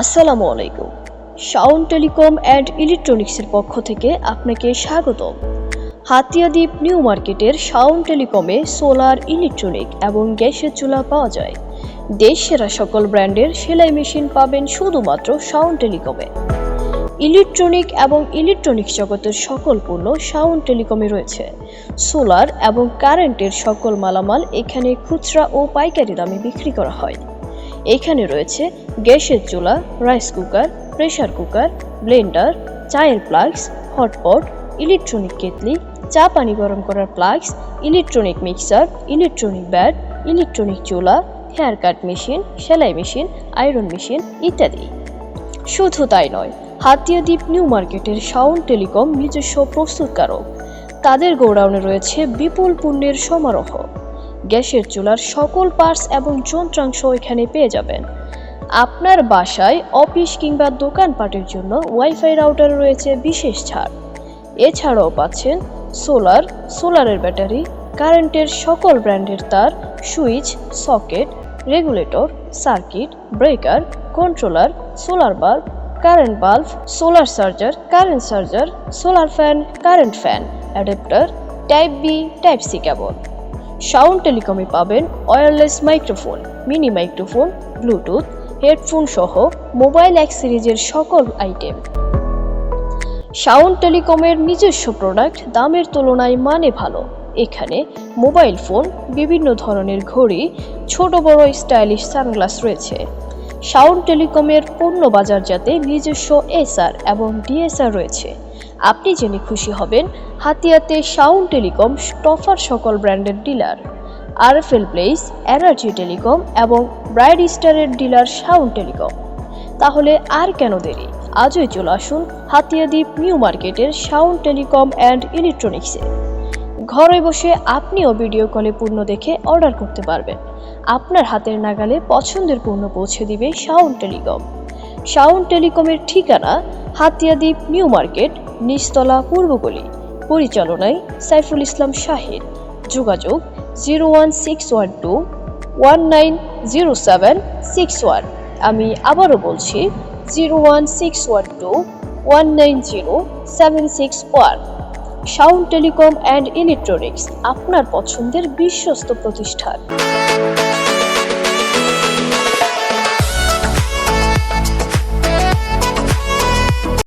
আসসালামু আলাইকুম। Shaon telecom and ইলেকট্রনিক্সের পক্ষ থেকে আপনাকে স্বাগতম। হাতিয়াদ্বীপ নিউ মার্কেটের শাউন টেলিকমে সোলার, ইলেকট্রনিক এবং গ্যাসের চুলা পাওয়া যায়। দেশ সেরা সকল ব্র্যান্ডের সেলাই মেশিন পাবেন শুধুমাত্র শাউন টেলিকমে। ইলেকট্রনিক এবং ইলেকট্রনিক্স জগতের সকল পণ্য শাউন টেলিকমে রয়েছে। সোলার এবং কারেন্টের সকল মালামাল এখানে খুচরা ও পাইকারি দামে বিক্রি করা হয়। এখানে রয়েছে গ্যাসের চুলা, rice cooker pressure cooker, blender, চায়ের প্লাগস, হটপট, ইলেকট্রনিক কেতলি চা পানি গরম করার plugs, electronic mixer, electronic bat, electronic চুলা, হেয়ার কাট মেশিন, সেলাই মেশিন, আয়রন মেশিন ইত্যাদি। শুধু তাই নয়, হাতিয়া দ্বীপ নিউ মার্কেটের শাউন টেলিকম নিজস্ব প্রস্তুতকারক। তাদের গোডাউনে রয়েছে বিপুল পণ্যের সমারোহ। গ্যাসের চুলার সকল পার্টস এবং যন্ত্রাংশ এখানে পেয়ে যাবেন। আপনার বাসায়, অফিস কিংবা দোকানপাটের জন্য ওয়াইফাই রাউটার রয়েছে বিশেষ ছাড়। এছাড়াও পাচ্ছেন সোলার, সোলারের ব্যাটারি, কারেন্টের সকল ব্র্যান্ডের তার, switch, socket, regulator, circuit, breaker, controller, solar bulb, current bulb, solar charger, current charger, solar fan, current fan, adapter, type B, type C cable. Sound টেলিকমে পাবেন wireless microphone, mini microphone, bluetooth, headphone সহ mobile এক সিরিজের সকল item. Sound টেলিকমের নিজস্ব product দামের তুলনায় মানে ভালো। এখানে মোবাইল ফোন, বিভিন্ন ধরনের ঘড়ি, ছোট বড় স্টাইলিশ সানগ্লাস রয়েছে। সাউন্ড টেলিকমের পণ্য বাজারজাতে নিজস্ব এসআর এবং ডিএসআর রয়েছে। আপনি জেনে খুশি হবেন, হাতিয়াতে সাউন্ড টেলিকম টফার সকল ব্র্যান্ডের dealer. RFL place, energy telecom এবং ব্রাইড স্টারের ডিলার সাউন্ড টেলিকম। তাহলে আর কেন দেরি? আজই চলে আসুন হাতিয়াদ্বীপ নিউ মার্কেটের সাউন্ড টেলিকম অ্যান্ড ইলেকট্রনিক্সে। ঘরে বসে আপনিও ভিডিও কলে পণ্য দেখে অর্ডার করতে পারবেন। আপনার হাতের নাগালে পছন্দের পণ্য পৌঁছে দিবে সাউন্ড টেলিকম সাউন্ড টেলিকমের ঠিকানা হাতিয়াদ্বীপ নিউ মার্কেট, নিচতলা পূর্বগলি। পরিচালনায় সাইফুল ইসলাম শাহিদ যোগাযোগ zero one six one two one nine zero seven six one. আমি আবারও বলছি, zero one six one two one nine zero seven six one. Sound telecom and electronics আপনার পছন্দের বিশ্বস্ত প্রতিষ্ঠান।